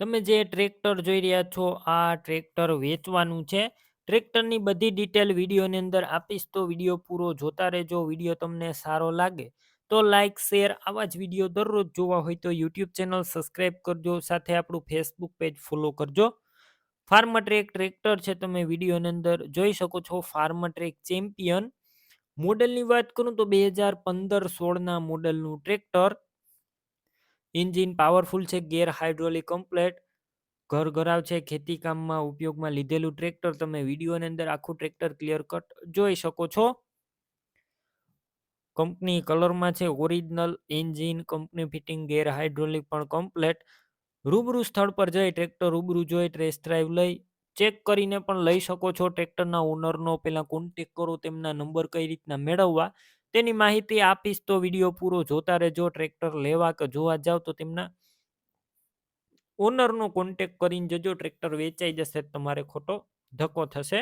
તમે જે ટ્રેક્ટર જોઈ રહ્યા છો, આ ટ્રેક્ટર વેચવાનું છે. ટ્રેક્ટરની બધી ડિટેલ વિડીયોની અંદર આપીશ, તો વીડિયો પૂરો જોતા રહેજો, વીડિયો તમને સારો લાગે. તો લાઇક શેર આવા જ વીડિયો દરરોજ જોવા હોય તો યુટ્યુબ ચેનલ સબસ્ક્રાઈબ કરજો, સાથે આપણું ફેસબુક પેજ ફોલો કરજો. ફાર્મટ્રેક ટ્રેક્ટર છે, તમે વિડીયોની અંદર જોઈ શકો છો, ફાર્મટ્રેક ચેમ્પિયન. મોડલની વાત કરું તો બે હજાર પંદર સોળના મોડલનું ટ્રેક્ટર એન્જિન પાવરફુલ છે ગેર હાઇડ્રોલિક કમ્પ્લેટ ઘર ઘરાવ છે, ખેતી કામમાં ઉપયોગમાં લીધેલું ટ્રેક્ટર તમે વિડીયોની અંદર આખું ટ્રેક્ટર ક્લિયર કટ જોઈ શકો છો. કંપની કલરમાં છે original engine company fitting gear hydraulic પણ કમ્પ્લેટ રૂબરૂ સ્થળ પર જઈ ટ્રેક્ટર રૂબરૂ જોઈ ટ્રેસ ડ્રાઈવ લઈ ચેક કરીને પણ લઈ શકો છો. ટ્રેક્ટરના ઓનરનો પહેલાં કોન્ટેક કરો, તેમના નંબર કઈ રીતના મેળવવા. તેની માહિતી આપીશ તો વીડિયો પૂરો જોતા રહેજો. ટ્રેક્ટર લેવા કે જોવા જાવ તો તેમના ઓનરનો કોન્ટેક કરીને જજો. ટ્રેક્ટર વેચાઈ જશે તમારે ખોટો ધક્કો થશે.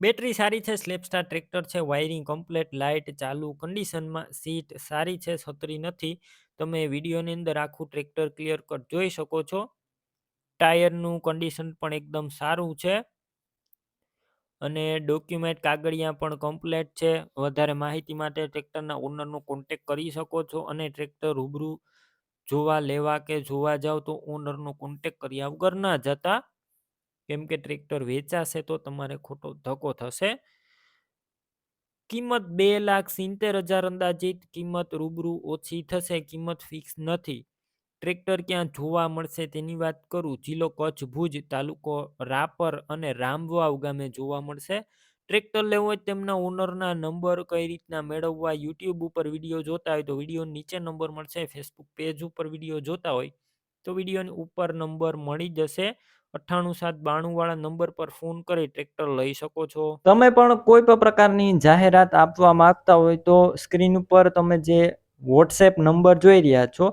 બેટરી સારી છે, સ્લેપસ્ટાર ટ્રેક્ટર છે, વાયરિંગ કમ્પ્લેટ, લાઇટ ચાલુ, કન્ડિશનમાં સીટ સારી છે, છતરી નથી. તમે વિડીયોની અંદર આખું ટ્રેક્ટર ક્લિયર કટ જોઈ શકો છો. ટાયરનું કન્ડિશન પણ એકદમ સારું છે. અને ડોક્યુમેન્ટ કાગળિયા પણ કમ્પ્લેટ છે. વધારે માહિતી માટે ટ્રેક્ટરના ઓનરનો કોન્ટેક કરી શકો છો અને ટ્રેક્ટર રૂબરૂ જોવા, લેવા કે જોવા જાવ તો ઓનરનો કોન્ટેક કર્યા વગર ના જતા કેમ કે ટ્રેક્ટર વેચાશે તો તમારે ખોટો ધક્કો થશે. કિંમત બે લાખ સિત્તેર હજાર અંદાજિત કિંમત રૂબરૂ ઓછી થશે, કિંમત ફિક્સ નથી. ટ્રેક્ટર ક્યાં જોવા મળશે તેની વાત કરું, જિલ્લો કચ્છ, ભુજ તાલુકો, રાપર અને રામવાવ ગામે જોવા મળશે. ટ્રેક્ટર લેવું હોય તેમના ઓનરના નંબર કઈ રીતના મેળવવા, યુટ્યુબ ઉપર વીડિયો જોતા હોય તો વીડિયો નીચે નંબર મળશે, ફેસબુક પેજ ઉપર વીડિયો જોતા હોય તો વિડીયોની ઉપર નંબર મળી જશે. અઠ્ઠાણું સાત બાણું વાળા નંબર પર ફોન કરી ટ્રેક્ટર લઈ શકો છો. તમે પણ કોઈ પણ પ્રકારની જાહેરાત આપવા માંગતા હોય તો સ્ક્રીન ઉપર તમે જે વોટ્સએપ નંબર જોઈ રહ્યા છો